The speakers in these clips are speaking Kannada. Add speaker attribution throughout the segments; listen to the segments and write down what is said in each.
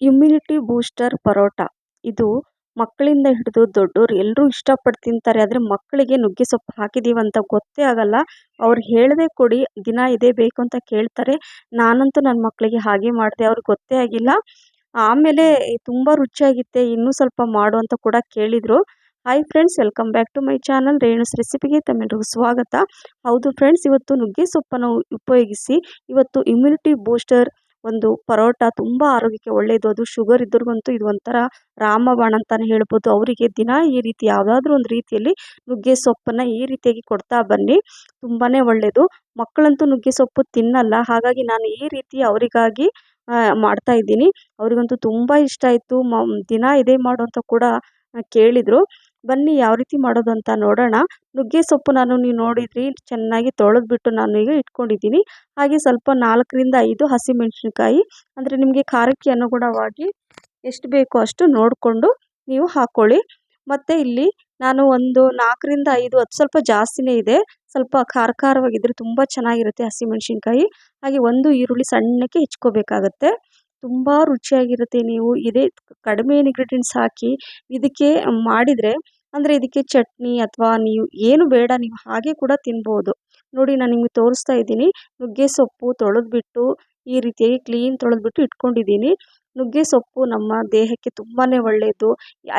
Speaker 1: Immunity booster paratha. ಇದು ಮಕ್ಕಳಿಂದ ಹಿಡಿದು ದೊಡ್ಡೋರು ಎಲ್ಲರೂ ಇಷ್ಟಪಟ್ಟು ತಿಂತಾರೆ ಆದರೆ ಮಕ್ಕಳಿಗೆ ನುಗ್ಗೆ ಸೊಪ್ಪು ಹಾಕಿದ್ದೀವಿ ಅಂತ ಗೊತ್ತೇ ಆಗಲ್ಲ. ಅವ್ರು ಹೇಳದೆ ಕೊಡಿ, ದಿನ ಇದೇ ಬೇಕು ಅಂತ ಕೇಳ್ತಾರೆ. ನಾನಂತೂ ನನ್ನ ಮಕ್ಕಳಿಗೆ ಹಾಗೆ ಮಾಡಿದೆ ಅವ್ರಿಗೆ ಗೊತ್ತೇ ಆಗಿಲ್ಲ. ಆಮೇಲೆ ತುಂಬ ರುಚಿಯಾಗಿತ್ತೆ, ಇನ್ನೂ ಸ್ವಲ್ಪ ಮಾಡು ಅಂತ ಕೂಡ ಕೇಳಿದರು. Hi friends welcome back to my channel Renu's ರೆಸಿಪಿಗೆ ತಮ್ಮೆಲ್ಲರಿಗೂ ಸ್ವಾಗತ. ಹೌದು ಫ್ರೆಂಡ್ಸ್ ಇವತ್ತು ನುಗ್ಗೆ ಸೊಪ್ಪನ್ನು ಉಪಯೋಗಿಸಿ, ಇವತ್ತು ಇಮ್ಯುನಿಟಿ ಬೂಸ್ಟರ್ ಒಂದು ಪರೋಟ ತುಂಬ ಆರೋಗ್ಯಕ್ಕೆ ಒಳ್ಳೆಯದು ಅದು ಶುಗರ್ ಇದ್ದವ್ರಿಗಂತೂ ಇದು ಒಂಥರ ರಾಮಬಾಣ ಅಂತಲೇ ಹೇಳ್ಬೋದು. ಅವರಿಗೆ ದಿನ ಈ ರೀತಿ ಯಾವುದಾದ್ರೂ ಒಂದು ರೀತಿಯಲ್ಲಿ ನುಗ್ಗೆ ಸೊಪ್ಪನ್ನು ಈ ರೀತಿಯಾಗಿ ಕೊಡ್ತಾ ಬನ್ನಿ. ತುಂಬಾ ಒಳ್ಳೆಯದು ಮಕ್ಕಳಂತೂ ನುಗ್ಗೆ ಸೊಪ್ಪು ತಿನ್ನಲ್ಲ. ಹಾಗಾಗಿ ನಾನು ಈ ರೀತಿ ಅವರಿಗಾಗಿ ಮಾಡ್ತಾ ಇದ್ದೀನಿ. ಅವರಿಗಂತೂ ತುಂಬ ಇಷ್ಟ ಆಯಿತು. ಮ, ದಿನ ಇದೇ ಮಾಡು ಅಂತ ಕೂಡ ಕೇಳಿದರು. ಬನ್ನಿ ಯಾವ ರೀತಿ ಮಾಡೋದು ಅಂತ ನೋಡೋಣ. ನುಗ್ಗೆ ಸೊಪ್ಪು ನಾನು ನೀವು ನೋಡಿದ್ರಿ, ಚೆನ್ನಾಗಿ ತೊಳೆದ್ಬಿಟ್ಟು ನಾನು ಈಗ ಇಟ್ಕೊಂಡಿದ್ದೀನಿ. ಹಾಗೆ ಸ್ವಲ್ಪ ನಾಲ್ಕರಿಂದ ಐದು ಹಸಿಮೆಣಸಿನ್ಕಾಯಿ, ಅಂದರೆ ನಿಮಗೆ ಖಾರಕ್ಕೆ ಅನುಗುಣವಾಗಿ ಎಷ್ಟು ಬೇಕೋ ಅಷ್ಟು ನೋಡಿಕೊಂಡು ನೀವು ಹಾಕ್ಕೊಳ್ಳಿ ಮತ್ತು ಇಲ್ಲಿ ನಾನು ಒಂದು ನಾಲ್ಕರಿಂದ ಐದು ಅದು ಸ್ವಲ್ಪ ಜಾಸ್ತಿನೇ ಇದೆ. ಸ್ವಲ್ಪ ಖಾರ ಖಾರವಾಗಿದ್ದರೆ ತುಂಬ ಚೆನ್ನಾಗಿರುತ್ತೆ ಹಸಿಮೆಣಸಿನ್ಕಾಯಿ. ಹಾಗೆ ಒಂದು ಈರುಳ್ಳಿ ಸಣ್ಣಕ್ಕೆ ಹೆಚ್ಕೋಬೇಕಾಗತ್ತೆ. ತುಂಬ ರುಚಿಯಾಗಿರುತ್ತೆ ನೀವು. ಇದೇ ಕಡಿಮೆ ಇಂಗ್ರೀಡಿಯೆಂಟ್ಸ್ ಹಾಕಿ ಇದಕ್ಕೆ ಮಾಡಿದರೆ ಅಂದರೆ ಇದಕ್ಕೆ ಚಟ್ನಿ ಅಥವಾ ನೀವು ಏನು ಬೇಡ ನೀವು ಹಾಗೆ ಕೂಡ ತಿನ್ಬೋದು. ನೋಡಿ ನಾನು ನಿಮಗೆ ತೋರಿಸ್ತಾ ಇದ್ದೀನಿ. ನುಗ್ಗೆ ಸೊಪ್ಪು ತೊಳೆದ್ಬಿಟ್ಟು ಈ ರೀತಿಯಾಗಿ ಕ್ಲೀನ್ ತೊಳೆದ್ಬಿಟ್ಟು ಇಟ್ಕೊಂಡಿದ್ದೀನಿ. ನುಗ್ಗೆ ಸೊಪ್ಪು ನಮ್ಮ ದೇಹಕ್ಕೆ ತುಂಬಾ ಒಳ್ಳೆಯದು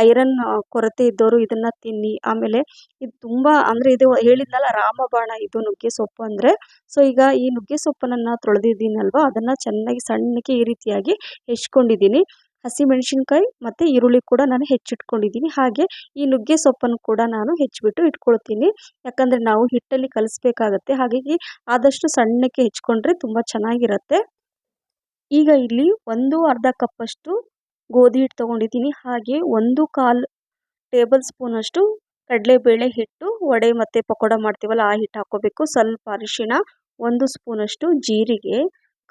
Speaker 1: ಐರನ್ ಕೊರತೆ ಇದ್ದವರು ಇದನ್ನು ತಿನ್ನಿ. ಆಮೇಲೆ ಇದು ತುಂಬ ಅಂದರೆ ಇದು ಹೇಳಿದ್ನಲ್ಲ ರಾಮಬಾಣ ಇದು ನುಗ್ಗೆ ಸೊಪ್ಪು ಅಂದರೆ. ಸೊ ಈಗ ಈ ನುಗ್ಗೆ ಸೊಪ್ಪನ್ನು ತೊಳೆದಿದ್ದೀನಲ್ವ? ಅದನ್ನು ಚೆನ್ನಾಗಿ ಸಣ್ಣಕ್ಕೆ ಈ ರೀತಿಯಾಗಿ ಹೆಚ್ಕೊಂಡಿದ್ದೀನಿ. ಹಸಿಮೆಣಸಿನ್ಕಾಯಿ ಮತ್ತು ಈರುಳ್ಳಿ ಕೂಡ ನಾನು ಹೆಚ್ಚಿಟ್ಕೊಂಡಿದ್ದೀನಿ. ಹಾಗೆ ಈ ನುಗ್ಗೆ ಸೊಪ್ಪನ್ನು ಕೂಡ ನಾನು ಹೆಚ್ಚಿಬಿಟ್ಟು ಇಟ್ಕೊಳ್ತೀನಿ. ಯಾಕಂದರೆ ನಾವು ಹಿಟ್ಟಲ್ಲಿ ಕಲಿಸ್ಬೇಕಾಗತ್ತೆ. ಹಾಗಾಗಿ ಆದಷ್ಟು ಸಣ್ಣಕ್ಕೆ ಹೆಚ್ಕೊಂಡ್ರೆ ತುಂಬ ಚೆನ್ನಾಗಿರುತ್ತೆ. ಈಗ ಇಲ್ಲಿ ಒಂದು ಅರ್ಧ ಕಪ್ಪಷ್ಟು ಗೋಧಿ ಹಿಟ್ಟು ತೊಗೊಂಡಿದ್ದೀನಿ. ಹಾಗೆ ಒಂದು ಕಾಲು ಟೇಬಲ್ ಸ್ಪೂನಷ್ಟು ಕಡಲೆಬೇಳೆ ಹಿಟ್ಟು, ವಡೆ ಮತ್ತು ಪಕೋಡ ಮಾಡ್ತೀವಲ್ಲ ಆ ಹಿಟ್ಟು ಹಾಕೋಬೇಕು. ಸ್ವಲ್ಪ ಅರಿಶಿಣ, ಒಂದು ಸ್ಪೂನಷ್ಟು ಜೀರಿಗೆ,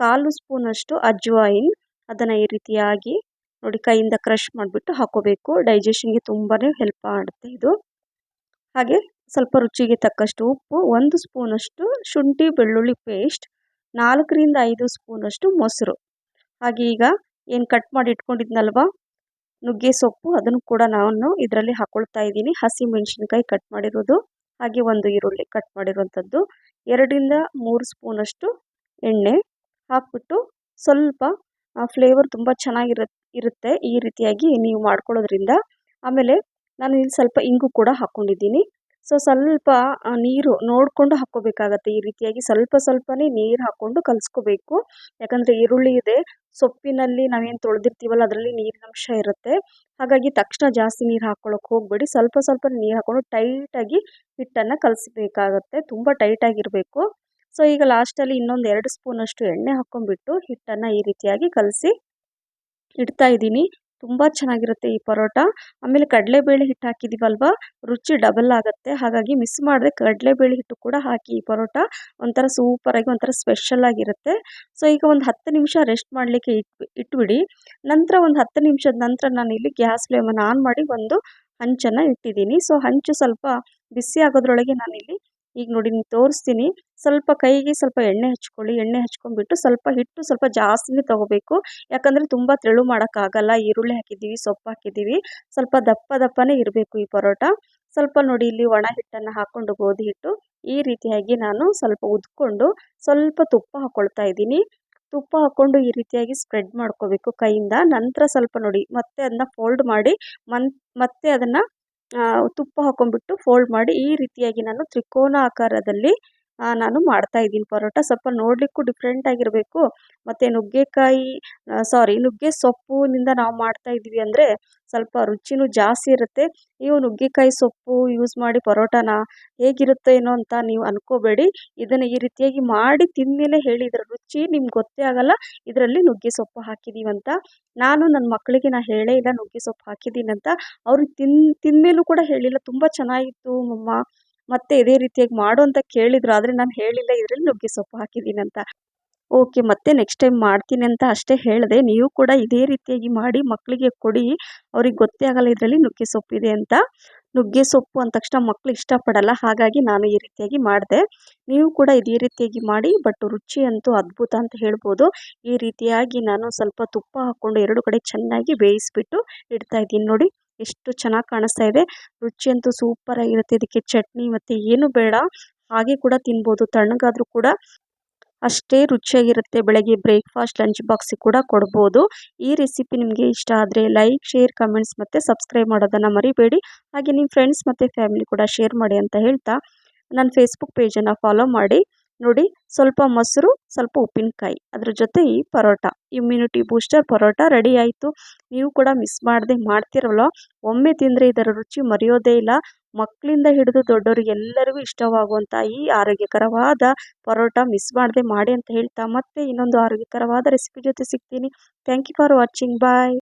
Speaker 1: ಕಾಲು ಸ್ಪೂನಷ್ಟು ಅಜ್ವಾಯಿನ್, ಅದನ್ನು ಈ ರೀತಿಯಾಗಿ ನೋಡಿ ಕೈಯಿಂದ ಕ್ರಷ್ ಮಾಡಿಬಿಟ್ಟು ಹಾಕೋಬೇಕು. ಡೈಜೆಷನ್ಗೆ ತುಂಬಾ ಹೆಲ್ಪ್ ಮಾಡುತ್ತೆ ಇದು. ಹಾಗೆ ಸ್ವಲ್ಪ ರುಚಿಗೆ ತಕ್ಕಷ್ಟು ಉಪ್ಪು, ಒಂದು ಸ್ಪೂನಷ್ಟು ಶುಂಠಿ ಬೆಳ್ಳುಳ್ಳಿ ಪೇಸ್ಟ್ ನಾಲ್ಕರಿಂದ ಐದು ಸ್ಪೂನಷ್ಟು ಮೊಸರು. ಹಾಗೆ ಈಗ ಏನು ಕಟ್ ಮಾಡಿ ಇಟ್ಕೊಂಡಿದ್ನಲ್ವ? ನುಗ್ಗೆ ಸೊಪ್ಪು ಅದನ್ನು ಕೂಡ ನಾನು ಇದರಲ್ಲಿ ಹಾಕೊಳ್ತಾ ಇದ್ದೀನಿ. ಹಸಿ ಮೆಣಸಿನ್ಕಾಯಿ ಕಟ್ ಮಾಡಿರೋದು, ಹಾಗೆ ಒಂದು ಈರುಳ್ಳಿ ಕಟ್ ಮಾಡಿರುವಂಥದ್ದು. ಎರಡರಿಂದ ಮೂರು ಸ್ಪೂನಷ್ಟು ಎಣ್ಣೆ ಹಾಕ್ಬಿಟ್ಟು ಸ್ವಲ್ಪ ಫ್ಲೇವರ್ ತುಂಬ ಚೆನ್ನಾಗಿರುತ್ತೆ. ಇರುತ್ತೆ. ಈ ರೀತಿಯಾಗಿ ನೀವು ಮಾಡ್ಕೊಳ್ಳೋದ್ರಿಂದ ಆಮೇಲೆ ನಾನು ಇಲ್ಲಿ ಸ್ವಲ್ಪ ಇಂಗು ಕೂಡ ಹಾಕ್ಕೊಂಡಿದ್ದೀನಿ. ಸೊ ಸ್ವಲ್ಪ ನೀರು ನೋಡಿಕೊಂಡು ಹಾಕ್ಕೋಬೇಕಾಗತ್ತೆ. ಈ ರೀತಿಯಾಗಿ ಸ್ವಲ್ಪ ಸ್ವಲ್ಪನೇ ನೀರು ಹಾಕ್ಕೊಂಡು ಕಲಿಸ್ಕೋಬೇಕು. ಯಾಕಂದರೆ ಈರುಳ್ಳಿ ಇದೆ. ಸೊಪ್ಪಿನಲ್ಲಿ ನಾವೇನು ತೊಳೆದಿರ್ತೀವಲ್ಲ, ಅದರಲ್ಲಿ ನೀರಿನಂಶ ಇರುತ್ತೆ. ಹಾಗಾಗಿ ತಕ್ಷಣ ಜಾಸ್ತಿ ನೀರು ಹಾಕ್ಕೊಳ್ಳೋಕೆ ಹೋಗಬೇಡಿ. ಸ್ವಲ್ಪ ಸ್ವಲ್ಪ ನೀರು ಹಾಕ್ಕೊಂಡು ಟೈಟಾಗಿ ಹಿಟ್ಟನ್ನು ಕಲಸಬೇಕಾಗತ್ತೆ. ತುಂಬ ಟೈಟಾಗಿರಬೇಕು. ಸೊ ಈಗ ಲಾಸ್ಟಲ್ಲಿ ಇನ್ನೊಂದು ಎರಡು ಸ್ಪೂನಷ್ಟು ಎಣ್ಣೆ ಹಾಕ್ಕೊಂಡ್ಬಿಟ್ಟು ಹಿಟ್ಟನ್ನು ಈ ರೀತಿಯಾಗಿ ಕಲಸಿ ಇಡ್ತಾ ಇದ್ದೀನಿ. ತುಂಬ ಚೆನ್ನಾಗಿರುತ್ತೆ ಈ ಪರೋಟ. ಆಮೇಲೆ ಕಡಲೆಬೇಳೆ ಹಿಟ್ಟು ಹಾಕಿದ್ದೀವಲ್ವ ರುಚಿ ಡಬಲ್ ಆಗುತ್ತೆ. ಹಾಗಾಗಿ ಮಿಸ್ ಮಾಡದೆ ಕಡಲೆಬೇಳೆ ಹಿಟ್ಟು ಕೂಡ ಹಾಕಿ ಈ ಪರೋಟ. ಒಂಥರ ಸೂಪರಾಗಿ ಒಂಥರ ಸ್ಪೆಷಲ್ ಆಗಿರುತ್ತೆ. ಸೊ ಈಗ ಒಂದು ಹತ್ತು ನಿಮಿಷ ರೆಸ್ಟ್ ಮಾಡಲಿಕ್ಕೆ ಇಟ್ಬಿಡಿ. ನಂತರ ಒಂದು ಹತ್ತು ನಿಮಿಷದ ನಂತರ ನಾನು ಇಲ್ಲಿ ಗ್ಯಾಸ್ ಫ್ಲೇಮನ್ನು ಆನ್ ಮಾಡಿ ಒಂದು ಹಂಚನ್ನು ಇಟ್ಟಿದ್ದೀನಿ. ಸೊ ಹಂಚು ಸ್ವಲ್ಪ ಬಿಸಿ ಆಗೋದ್ರೊಳಗೆ ನಾನಿಲ್ಲಿ ಈಗ ನೋಡಿ ನಿಮ್ಗೆ ತೋರಿಸ್ತೀನಿ. ಸ್ವಲ್ಪ ಕೈಗೆ ಸ್ವಲ್ಪ ಎಣ್ಣೆ ಹಚ್ಕೊಳ್ಳಿ. ಎಣ್ಣೆ ಹಚ್ಕೊಂಡ್ಬಿಟ್ಟು ಸ್ವಲ್ಪ ಹಿಟ್ಟು ಸ್ವಲ್ಪ ಜಾಸ್ತಿನೇ ತೊಗೋಬೇಕು. ಯಾಕಂದರೆ ತುಂಬ ತೆಳು ಮಾಡೋಕ್ಕಾಗಲ್ಲ. ಈರುಳ್ಳಿ ಹಾಕಿದ್ದೀವಿ, ಸೊಪ್ಪು ಹಾಕಿದ್ದೀವಿ. ಸ್ವಲ್ಪ ದಪ್ಪ ದಪ್ಪನೇ ಇರಬೇಕು ಈ ಪರೋಟ. ಸ್ವಲ್ಪ ನೋಡಿ ಇಲ್ಲಿ ಒಣ ಹಿಟ್ಟನ್ನು ಹಾಕ್ಕೊಂಡು ಗೋಧಿ ಹಿಟ್ಟು ಈ ರೀತಿಯಾಗಿ ನಾನು ಸ್ವಲ್ಪ ಉದ್ಕೊಂಡು ಸ್ವಲ್ಪ ತುಪ್ಪ ಹಾಕ್ಕೊಳ್ತಾ ಇದ್ದೀನಿ. ತುಪ್ಪ ಹಾಕ್ಕೊಂಡು ಈ ರೀತಿಯಾಗಿ ಸ್ಪ್ರೆಡ್ ಮಾಡ್ಕೋಬೇಕು ಕೈಯಿಂದ. ನಂತರ ಸ್ವಲ್ಪ ನೋಡಿ ಮತ್ತೆ ಅದನ್ನ ಫೋಲ್ಡ್ ಮಾಡಿ ಮನ್, ಮತ್ತೆ ಅದನ್ನು ತುಪ್ಪ ಹಾಕ್ಕೊಂಬಿಟ್ಟು ಫೋಲ್ಡ್ ಮಾಡಿ ಈ ರೀತಿಯಾಗಿ ನಾನು ತ್ರಿಕೋನ ಆಕಾರದಲ್ಲಿ ನಾನು ಮಾಡ್ತಾ ಇದ್ದೀನಿ ಪರೋಟ. ಸ್ವಲ್ಪ ನೋಡಲಿಕ್ಕೂ ಡಿಫ್ರೆಂಟ್ ಆಗಿರಬೇಕು. ಮತ್ತು ನುಗ್ಗೆಕಾಯಿ ಸಾರಿ ನುಗ್ಗೆ ಸೊಪ್ಪಿನಿಂದ ನಾವು ಮಾಡ್ತಾ ಇದ್ದೀವಿ ಅಂದರೆ ಸ್ವಲ್ಪ ರುಚಿನೂ ಜಾಸ್ತಿ ಇರುತ್ತೆ. ನೀವು ನುಗ್ಗೆಕಾಯಿ ಸೊಪ್ಪು ಯೂಸ್ ಮಾಡಿ ಪರೋಟನ ಹೇಗಿರುತ್ತೆ ಏನೋ ಅಂತ ನೀವು ಅಂದ್ಕೋಬೇಡಿ ಇದನ್ನು ಈ ರೀತಿಯಾಗಿ ಮಾಡಿ ತಿಂದಮೇಲೆ ಹೇಳಿ ಇದರ ರುಚಿ ನಿಮ್ಗೆ ಗೊತ್ತೇ ಆಗೋಲ್ಲ. ಇದರಲ್ಲಿ ನುಗ್ಗೆ ಸೊಪ್ಪು ಹಾಕಿದ್ದೀವಿ ಅಂತ. ನಾನು ನನ್ನ ಮಕ್ಕಳಿಗೆ ನಾನು ಹೇಳೇ ಇಲ್ಲ ನುಗ್ಗೆ ಸೊಪ್ಪು ಹಾಕಿದ್ದೀನಿ ಅಂತ. ಅವರು ತಿನ್, ತಿಂದಮೇಲೂ ಕೂಡ ಹೇಳಿಲ್ಲ. ತುಂಬ ಚೆನ್ನಾಗಿತ್ತು ಮಮ್ಮ. ಮತ್ತೆ ಇದೇ ರೀತಿಯಾಗಿ ಮಾಡು ಅಂತ ಕೇಳಿದ್ರು. ಆದರೆ ನಾನು ಹೇಳಿಲ್ಲ, ಇದರಲ್ಲಿ ನುಗ್ಗೆ ಸೊಪ್ಪು ಹಾಕಿದ್ದೀನಿ ಅಂತ. ಓಕೆ, ಮತ್ತೆ ನೆಕ್ಸ್ಟ್ ಟೈಮ್ ಮಾಡ್ತೀನಿ ಅಂತ ಅಷ್ಟೇ ಹೇಳಿದೆ. ನೀವು ಕೂಡ ಇದೇ ರೀತಿಯಾಗಿ ಮಾಡಿ ಮಕ್ಕಳಿಗೆ ಕೊಡಿ. ಅವ್ರಿಗೆ ಗೊತ್ತೇ ಆಗಲ್ಲ ಇದರಲ್ಲಿ ನುಗ್ಗೆ ಇದೆ ಅಂತ. ನುಗ್ಗೆ ಸೊಪ್ಪು ಅಂದ ತಕ್ಷಣ ಮಕ್ಕಳು ಇಷ್ಟಪಡಲ್ಲ. ಹಾಗಾಗಿ ನಾನು ಈ ರೀತಿಯಾಗಿ ಮಾಡಿದೆ. ನೀವು ಕೂಡ ಇದೇ ರೀತಿಯಾಗಿ ಮಾಡಿ ಬಟ್ ರುಚಿ ಅಂತೂ ಅದ್ಭುತ ಅಂತ ಹೇಳ್ಬೋದು. ಈ ರೀತಿಯಾಗಿ ನಾನು ಸ್ವಲ್ಪ ತುಪ್ಪ ಹಾಕ್ಕೊಂಡು ಎರಡು ಕಡೆ ಚೆನ್ನಾಗಿ ಬೇಯಿಸ್ಬಿಟ್ಟು ಇಡ್ತಾ ಇದ್ದೀನಿ ನೋಡಿ. ಎಷ್ಟು ಚೆನ್ನಾಗಿ ಕಾಣಿಸ್ತಾ ಇದೆ. ರುಚಿ ಅಂತೂ ಸೂಪರ್ ಆಗಿರುತ್ತೆ. ಇದಕ್ಕೆ ಚಟ್ನಿ ಮತ್ತು ಏನು ಬೇಡ. ಹಾಗೆ ಕೂಡ ತಿನ್ಬೋದು. ತಣ್ಣಗಾದರೂ ಕೂಡ ಅಷ್ಟೇ ರುಚಿಯಾಗಿರುತ್ತೆ. ಬೆಳಗ್ಗೆ ಬ್ರೇಕ್ಫಾಸ್ಟ್ ಲಂಚ್ ಬಾಕ್ಸಿಗೆ ಕೂಡ ಕೊಡ್ಬೋದು. ಈ ರೆಸಿಪಿ ನಿಮಗೆ ಇಷ್ಟ ಆದರೆ ಲೈಕ್ ಶೇರ್ ಕಮೆಂಟ್ಸ್ ಮತ್ತು ಸಬ್ಸ್ಕ್ರೈಬ್ ಮಾಡೋದನ್ನು ಮರಿಬೇಡಿ. ಹಾಗೆ ನಿಮ್ಮ ಫ್ರೆಂಡ್ಸ್ ಮತ್ತು ಫ್ಯಾಮಿಲಿ ಕೂಡ ಶೇರ್ ಮಾಡಿ ಅಂತ ಹೇಳ್ತಾ ನನ್ನ ಫೇಸ್ಬುಕ್ ಪೇಜನ್ನು ಫಾಲೋ ಮಾಡಿ. ನೋಡಿ ಸ್ವಲ್ಪ ಮೊಸರು, ಸ್ವಲ್ಪ ಉಪ್ಪಿನಕಾಯಿ. ಅದ್ರ ಜೊತೆ ಈ paratha. Immunity booster paratha ready ಆಯಿತು. ನೀವು ಕೂಡ ಮಿಸ್ ಮಾಡದೆ ಮಾಡ್ತಿರಲ್ಲ. ಒಮ್ಮೆ ತಿಂದರೆ ಇದರ ರುಚಿ ಮರೆಯೋದೇ ಇಲ್ಲ. ಮಕ್ಕಳಿಂದ ಹಿಡಿದು ದೊಡ್ಡವರಿಗೆ ಎಲ್ಲರಿಗೂ ಇಷ್ಟವಾಗುವಂಥ ಈ ಆರೋಗ್ಯಕರವಾದ ಪರೋಟ ಮಿಸ್ ಮಾಡದೆ ಮಾಡಿ ಅಂತ ಹೇಳ್ತಾ ಮತ್ತೆ ಇನ್ನೊಂದು ಆರೋಗ್ಯಕರವಾದ ರೆಸಿಪಿ ಜೊತೆ ಸಿಗ್ತೀನಿ. Thank you for watching bye